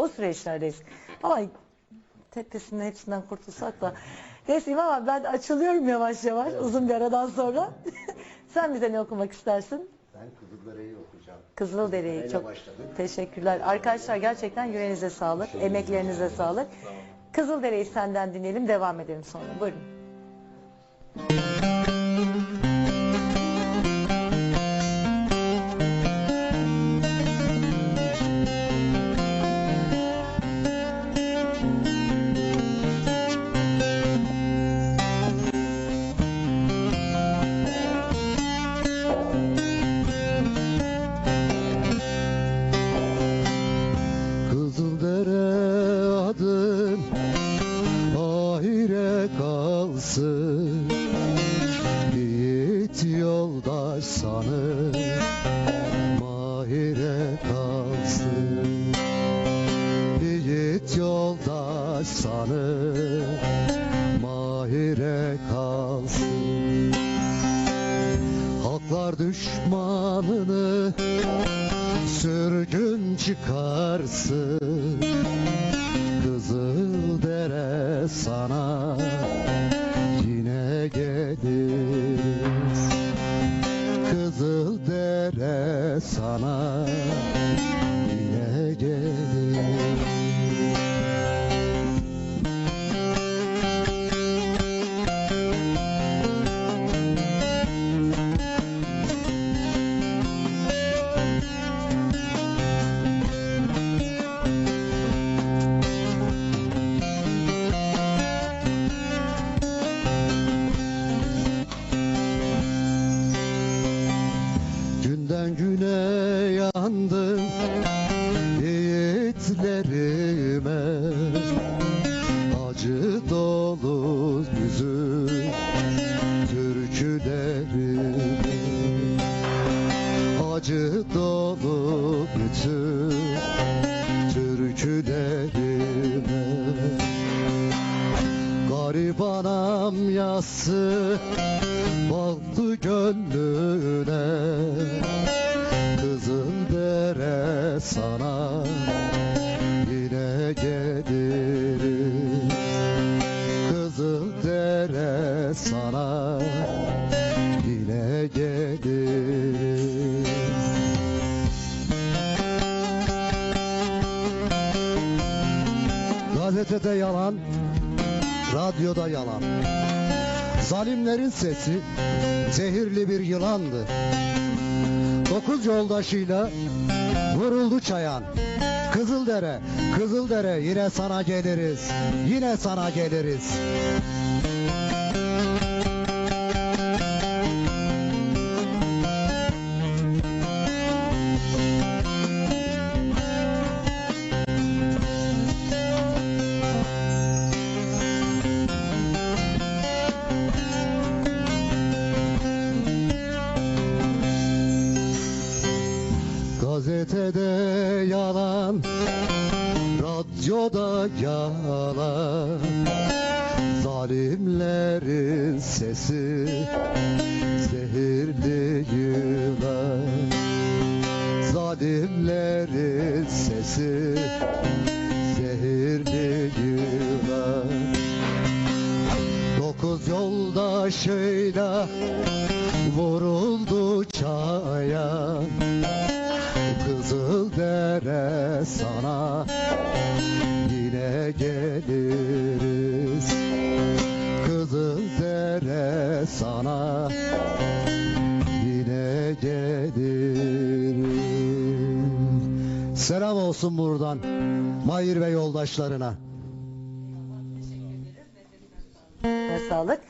o süreçlerdeyiz. Ama tepesinin hepsinden kurtulsak da. Neyse İmam abi ben açılıyorum yavaş yavaş uzun bir aradan sonra. Sen bize ne okumak istersin? Ben Kızıldere'yi okuyacağım. Kızıldere'yi çok başladık. teşekkürler. Arkadaşlar gerçekten yüreğinize sağlık, emeklerinize sağlık. Kızıldere'yi senden dinleyelim, devam edelim sonra. Buyurun. Kalsın Yiğit yoldaş sanır mahire kalsın. Yiğit yoldaş sanır mahire kalsın. Halklar düşmanını sürgün çıkarsın. Kızıl dere sana geliriz Kızıl dere sana güne yandım yiğitlerime Acı dolu yüzüm türkülerime. Acı dolu bütün türkülerime. Garibanam yası baktı gönlüne dere sana yine geliriz Gazetede yalan, radyoda yalan. Zalimlerin sesi zehirli bir yılandı. Dokuz yoldaşıyla vuruldu çayan. Kızıldere, Kızıldere yine sana geliriz. Yine sana geliriz. Gazetede yalan, radyoda yalan. Zalimlerin sesi zehirli yılan Zalimlerin sesi zehirli yılan Dokuz yoldaşıyla vuruldu Kızıl dere sana yine geliriz. Kızıl dere sana yine geliriz. Selam olsun buradan Mahir ve yoldaşlarına. Sağlık.